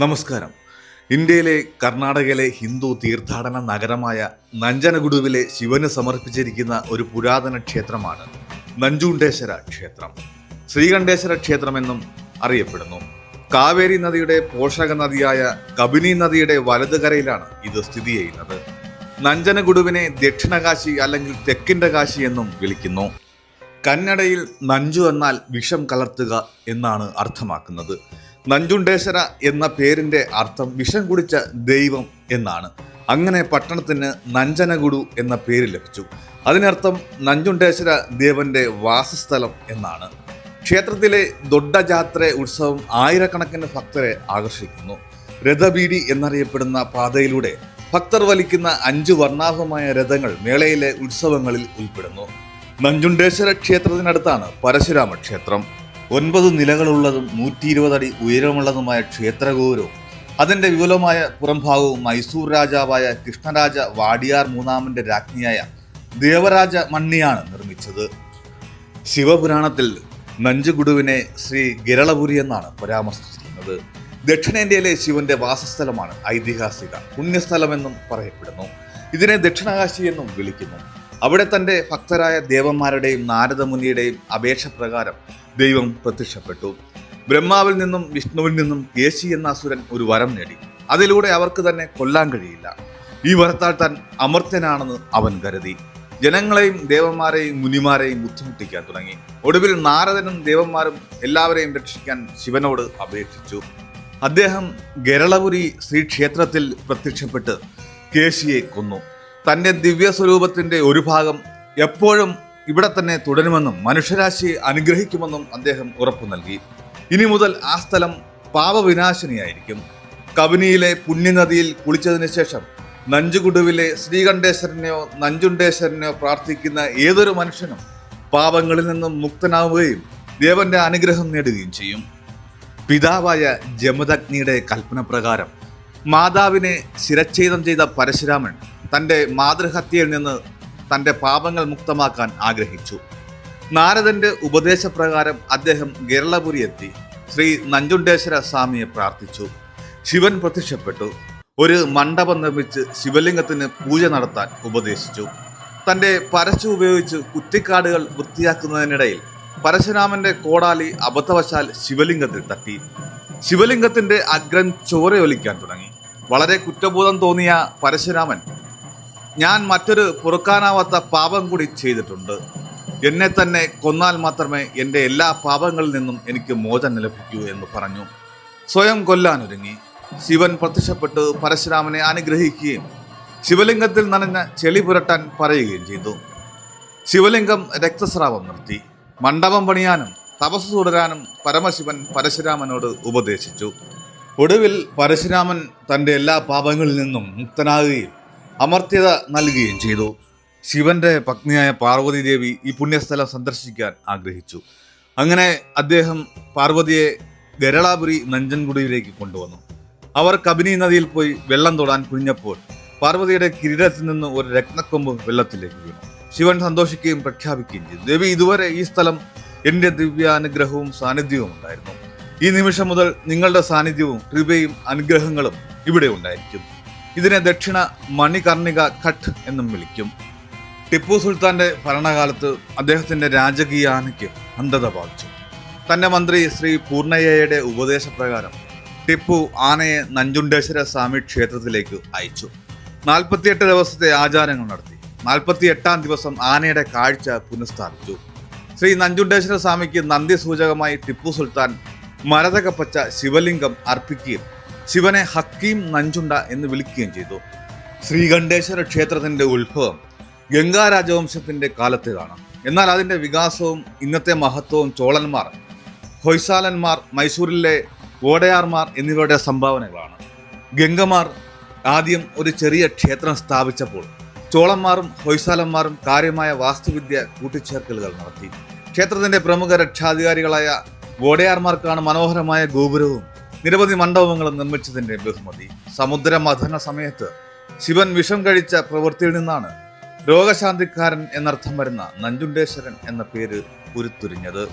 നമസ്കാരം. ഇന്ത്യയിലെ കർണാടകയിലെ ഹിന്ദു തീർത്ഥാടന നഗരമായ നഞ്ചനഗുഡുവിലെ ശിവന് സമർപ്പിച്ചിരിക്കുന്ന ഒരു പുരാതന ക്ഷേത്രമാണ് നഞ്ചുണ്ടേശ്വര ക്ഷേത്രം. ശ്രീകണ്ഠേശ്വര ക്ഷേത്രമെന്നും അറിയപ്പെടുന്നു. കാവേരി നദിയുടെ പോഷക നദിയായ കബിനി നദിയുടെ വലതുകരയിലാണ് ഇത് സ്ഥിതി ചെയ്യുന്നത്. നഞ്ചനഗുഡുവിനെ ദക്ഷിണകാശി അല്ലെങ്കിൽ തെക്കിന്റെ കാശി എന്നും വിളിക്കുന്നു. കന്നഡയിൽ നഞ്ചു എന്നാൽ വിഷം കലർത്തുക എന്നാണ് അർത്ഥമാക്കുന്നത്. നഞ്ചുണ്ടേശ്വര എന്ന പേരിന്റെ അർത്ഥം വിഷം കുടിച്ച ദൈവം എന്നാണ്. അങ്ങനെ പട്ടണത്തിന് നഞ്ചനഗുഡു എന്ന പേര് ലഭിച്ചു. അതിനർത്ഥം നഞ്ചുണ്ടേശ്വര ദേവന്റെ വാസസ്ഥലം എന്നാണ്. ക്ഷേത്രത്തിലെ ദൊഡ്ഡജാത്ര ഉത്സവം ആയിരക്കണക്കിന് ഭക്തരെ ആകർഷിക്കുന്നു. രഥബീഡി എന്നറിയപ്പെടുന്ന പാതയിലൂടെ ഭക്തർ വലിക്കുന്ന അഞ്ച് വർണാഭമായ രഥങ്ങൾ മേളയിലെ ഉത്സവങ്ങളിൽ ഉൾപ്പെടുന്നു. നഞ്ചുണ്ടേശ്വര ക്ഷേത്രത്തിനടുത്താണ് പരശുരാമ ക്ഷേത്രം. ഒൻപത് നിലകളുള്ളതും നൂറ്റി ഇരുപതടി ഉയരമുള്ളതുമായ ക്ഷേത്രഗോപുരവും അതിന്റെ വിപുലമായ പുറംഭാഗവും മൈസൂർ രാജാവായ കൃഷ്ണരാജ വാടിയാർ മൂന്നാമന്റെ രാജ്ഞിയായ ദേവരാജ മണ്ണിയാണ് നിർമ്മിച്ചത്. ശിവപുരാണത്തിൽ നഞ്ചുഗുഡുവിനെ ശ്രീ ഗിരളപുരി എന്നാണ് പരാമർശിച്ചിരിക്കുന്നത്. ദക്ഷിണേന്ത്യയിലെ ശിവന്റെ വാസസ്ഥലമാണ് ഐതിഹാസിക പുണ്യസ്ഥലമെന്നും പറയപ്പെടുന്നു. ഇതിനെ ദക്ഷിണകാശി എന്നും വിളിക്കുന്നു. അവിടെ തന്റെ ഭക്തരായ ദേവന്മാരുടെയും നാരദമുനിയുടെയും അപേക്ഷ പ്രകാരം ദൈവം പ്രത്യക്ഷപ്പെട്ടു. ബ്രഹ്മാവിൽ നിന്നും വിഷ്ണുവിൽ നിന്നും കേശി എന്ന അസുരൻ ഒരു വരം നേടി. അതിലൂടെ അവർക്ക് തന്നെ കൊല്ലാൻ കഴിയില്ല. ഈ വരത്താൽ താൻ അമർത്യനാണെന്ന് അവൻ കരുതി. ജനങ്ങളെയും ദേവന്മാരെയും മുനിമാരെയും ബുദ്ധിമുട്ടിക്കാൻ തുടങ്ങി. ഒടുവിൽ നാരദനും ദേവന്മാരും എല്ലാവരെയും രക്ഷിക്കാൻ ശിവനോട് അപേക്ഷിച്ചു. അദ്ദേഹം ഗരളപുരി ശ്രീക്ഷേത്രത്തിൽ പ്രത്യക്ഷപ്പെട്ട് കേശിയെ കൊന്നു. തന്റെ ദിവ്യ സ്വരൂപത്തിന്റെ ഒരു ഭാഗം എപ്പോഴും ഇവിടെ തന്നെ തുടരുമെന്നും മനുഷ്യരാശിയെ അനുഗ്രഹിക്കുമെന്നും അദ്ദേഹം ഉറപ്പു നൽകി. ഇനി മുതൽ ആ സ്ഥലം പാപവിനാശിനിയായിരിക്കും. കബനിയിലെ പുണ്യനദിയിൽ കുളിച്ചതിന് ശേഷം നഞ്ചുകുടുവിലെ ശ്രീകണ്ഠേശ്വരനെയോ നഞ്ചുണ്ടേശ്വരനെയോ പ്രാർത്ഥിക്കുന്ന ഏതൊരു മനുഷ്യനും പാപങ്ങളിൽ നിന്നും മുക്തനാവുകയും ദേവന്റെ അനുഗ്രഹം നേടുകയും ചെയ്യും. പിതാവായ ജമദഗ്നിയുടെ കൽപ്പന പ്രകാരം മാതാവിനെ ശിരച്ഛേദം ചെയ്ത പരശുരാമൻ തന്റെ മാതൃഹത്യയിൽ നിന്ന് തന്റെ പാപങ്ങൾ മുക്തമാക്കാൻ ആഗ്രഹിച്ചു. നാരദന്റെ ഉപദേശപ്രകാരം അദ്ദേഹം ഗിരളപുരി എത്തി ശ്രീ നഞ്ചുണ്ടേശ്വര സ്വാമിയെ പ്രാർത്ഥിച്ചു. ശിവൻ പ്രത്യക്ഷപ്പെട്ടു. ഒരു മണ്ഡപം നിർമ്മിച്ച് ശിവലിംഗത്തിന് പൂജ നടത്താൻ ഉപദേശിച്ചു. തന്റെ പരശു ഉപയോഗിച്ച് കുറ്റിക്കാടുകൾ വൃത്തിയാക്കുന്നതിനിടയിൽ പരശുരാമന്റെ കോടാലി അബദ്ധവശാൽ ശിവലിംഗത്തിൽ തട്ടി. ശിവലിംഗത്തിന്റെ അഗ്രം ചോരയൊലിക്കാൻ തുടങ്ങി. വളരെ കുറ്റബോധം തോന്നിയ പരശുരാമൻ ഞാൻ മറ്റൊരു പൊറുക്കാനാവാത്ത പാപം കൂടി ചെയ്തിട്ടുണ്ട്. എന്നെ തന്നെ കൊന്നാൽ മാത്രമേ എന്റെ എല്ലാ പാപങ്ങളിൽ നിന്നും എനിക്ക് മോചനം ലഭിക്കൂ എന്ന് പറഞ്ഞു. സ്വയം കൊല്ലാനൊരുങ്ങി. ശിവൻ പ്രത്യക്ഷപ്പെട്ട് പരശുരാമനെ അനുഗ്രഹിക്കുകയും ശിവലിംഗത്തിൽ നനഞ്ഞ ചെളി പുരട്ടാൻ പറയുകയും ചെയ്തു. ശിവലിംഗം രക്തസ്രാവം നിർത്തി. മണ്ഡപം പണിയാനും തപസ് തുടരാനും പരമശിവൻ പരശുരാമനോട് ഉപദേശിച്ചു. ഒടുവിൽ പരശുരാമൻ തന്റെ എല്ലാ പാപങ്ങളിൽ നിന്നും മുക്തനാകുകയും അമർത്യത നൽകുകയും ചെയ്തു. ശിവന്റെ പത്നിയായ പാർവതി ദേവി ഈ പുണ്യസ്ഥലം സന്ദർശിക്കാൻ ആഗ്രഹിച്ചു. അങ്ങനെ അദ്ദേഹം പാർവതിയെ ഗരളാപുരി നഞ്ചൻകുടിയിലേക്ക് കൊണ്ടുവന്നു. അവർ കബിനി നദിയിൽ പോയി വെള്ളം തൊടാൻ കുനിഞ്ഞപ്പോൾ പാർവതിയുടെ കിരീടത്തിൽ നിന്ന് ഒരു രത്നക്കൊമ്പ് വെള്ളത്തിലേക്ക് വീണു. ശിവൻ സന്തോഷിക്കുകയും പ്രഖ്യാപിക്കുകയും ചെയ്തു. ദേവി ഇതുവരെ ഈ സ്ഥലം എന്റെ ദിവ്യാനുഗ്രഹവും സാന്നിധ്യവും ഉണ്ടായിരുന്നു. ഈ നിമിഷം മുതൽ നിങ്ങളുടെ സാന്നിധ്യവും കൃപയും അനുഗ്രഹങ്ങളും ഇവിടെ ഉണ്ടായിരിക്കും. ഇതിനെ ദക്ഷിണ മണികർണിക ഘട്ട് എന്നും വിളിക്കും. ടിപ്പു സുൽത്താന്റെ ഭരണകാലത്ത് അദ്ദേഹത്തിന്റെ രാജകീയാനയ്ക്ക് അന്ധത ബാധിച്ചു. തന്റെ മന്ത്രി ശ്രീ പൂർണയ്യയുടെ ഉപദേശപ്രകാരം ടിപ്പു ആനയെ നഞ്ചുണ്ടേശ്വര സ്വാമി ക്ഷേത്രത്തിലേക്ക് അയച്ചു. നാൽപ്പത്തിയെട്ട് ദിവസത്തെ ആചാരങ്ങൾ നടത്തി. നാൽപ്പത്തി എട്ടാം ദിവസം ആനയുടെ കാഴ്ച പുനഃസ്ഥാപിച്ചു. ശ്രീ നഞ്ചുണ്ടേശ്വര സ്വാമിക്ക് നന്ദി സൂചകമായി ടിപ്പു സുൽത്താൻ മരതകപ്പച്ച ശിവലിംഗം അർപ്പിക്കുകയും ശിവനെ ഹക്കീം നഞ്ചുണ്ട എന്ന് വിളിക്കുകയും ചെയ്തു. ശ്രീകണ്ഠേശ്വര ക്ഷേത്രത്തിന്റെ ഉത്ഭവം ഗംഗാ രാജവംശത്തിന്റെ കാലത്തേതാണ്. എന്നാൽ അതിന്റെ വികാസവും ഇന്നത്തെ മഹത്വവും ചോളന്മാർ ഹൊയ്സാലന്മാർ മൈസൂരിലെ ഓടയാർമാർ എന്നിവരുടെ സംഭാവനകളാണ്. ഗംഗമാർ ആദ്യം ഒരു ചെറിയ ക്ഷേത്രം സ്ഥാപിച്ചപ്പോൾ ചോളന്മാരും ഹൊയ്സാലന്മാരും കാര്യമായ വാസ്തുവിദ്യ കൂട്ടിച്ചേർക്കലുകൾ നടത്തി. ക്ഷേത്രത്തിന്റെ പ്രമുഖ രക്ഷാധികാരികളായ ഓടയാർമാർക്കാണ് മനോഹരമായ ഗോപുരവും നിരവധി മണ്ഡപങ്ങളും നിർമ്മിച്ചതിന്റെ ബഹുമതി. സമുദ്രമഥന സമയത്ത് ശിവൻ വിഷം കഴിച്ച പ്രവൃത്തിയിൽ നിന്നാണ് രോഗശാന്തിക്കാരൻ എന്നർത്ഥം വരുന്ന നഞ്ചുണ്ടേശ്വരൻ എന്ന പേര് ഉരുത്തിരിഞ്ഞത്.